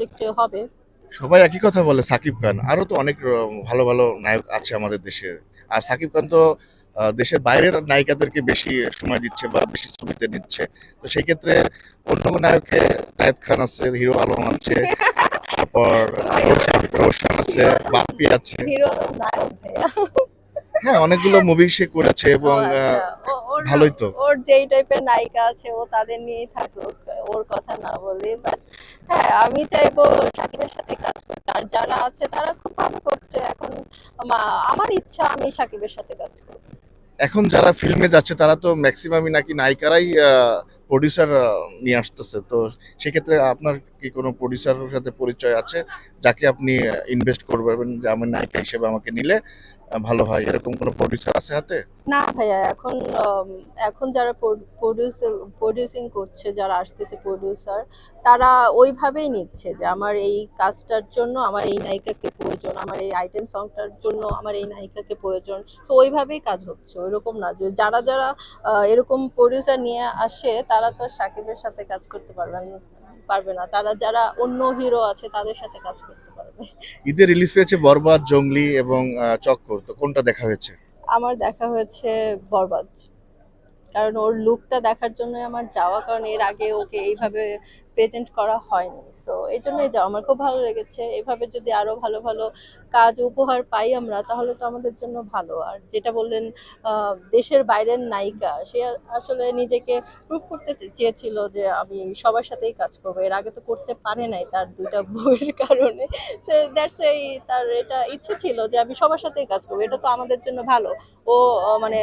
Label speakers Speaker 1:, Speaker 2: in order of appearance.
Speaker 1: প্রজেক্টে হবে।
Speaker 2: সবাই একই কথা বলে সাকিব খান। আরও তো অনেক ভালো ভালো নায়ক আছে আমাদের দেশে। আর সাকিব খান তো দেশের বাইরের নায়িকাদেরকে বেশি সময় দিচ্ছে বা বেশি ছবিতে নিচ্ছে। তো সেই ক্ষেত্রে অন্য নায়কে জায়েদ খান আছে হিরো আলম আছে তারপর রোশান আছে বাপ্পি আছে।
Speaker 1: নায়ক
Speaker 2: হ্যাঁ অনেকগুলো মুভি সে করেছে এবং ভালোই তো।
Speaker 1: ওর যেই টাইপের নায়িকা আছে ও তাদের নিয়েই থাকুক ওর কথা না বলি। বাট হ্যাঁ আমি চাইব সাকিবের সাথে কাজ করতে। আর যারা আছে তারা খুব ভালো করছে। এখন আমার ইচ্ছা আমি সাকিবের সাথে কাজ করব।
Speaker 2: এখন যারা ফিল্মে যাচ্ছে তারা তো ম্যাক্সিমামই নাকি নায়িকারাই প্রডিউসার নিয়ে আসতেছে। তো সেক্ষেত্রে আপনার কি কোনো প্রডিউসারের সাথে পরিচয় আছে যাকে আপনি ইনভেস্ট করবেন যে আমার নায়িকা হিসেবে আমাকে নিলে? ভালো হয়? এরকম কোনো প্রডিউসার আছে হাতে?
Speaker 1: না ভাইয়া, এখন এখন যারা প্রডিউসার প্রডিউসিং করছে, যারা আসতেছে প্রডিউসার তারা ওইভাবেই নিচ্ছে যে আমার এই কাজটার জন্য আমার এই নায়িকাকে প্রয়োজন, আমার এই আইটেম সংটার জন্য আমার এই নায়িকাকে প্রয়োজন। তো ওইভাবেই কাজ হচ্ছে, ওইরকম না যে যারা যারা এরকম প্রডিউসার নিয়ে আসে, তারা তো সাকিবের সাথে কাজ করতে পারবেন, পারবে না। তারা যারা অন্য হিরো আছে, তাদের সাথে কাজ করতে
Speaker 2: ঈদে রিলিজ পেয়েছে বরবাদ, জঙ্গলি এবং চক্কর, তো কোনটা দেখা হয়েছে?
Speaker 1: আমার দেখা হয়েছে বরবাদ। কারণ ওর লুকটা দেখার জন্য আমার যাওয়া, কারণ এর আগে ওকে এইভাবে প্রেজেন্ট করা হয়নি। সো এই জন্যই যাওয়া। আমার খুব ভালো লেগেছে। এভাবে যদি আরও ভালো ভালো কাজ, উপহার পাই আমরা, তাহলে তো আমাদের জন্য ভালো। আর যেটা বললেন দেশের বাইরের নায়িকা, সে আসলে নিজেকে প্রুভ করতে চেয়েছিল যে আমি সবার সাথেই কাজ করব। এর আগে তো করতে পারে নাই তার দুইটা বইয়ের কারণে। সে দ্যাটস এই তার এটা ইচ্ছে ছিল যে আমি সবার সাথেই কাজ করব। এটা তো আমাদের জন্য ভালো। ও মানে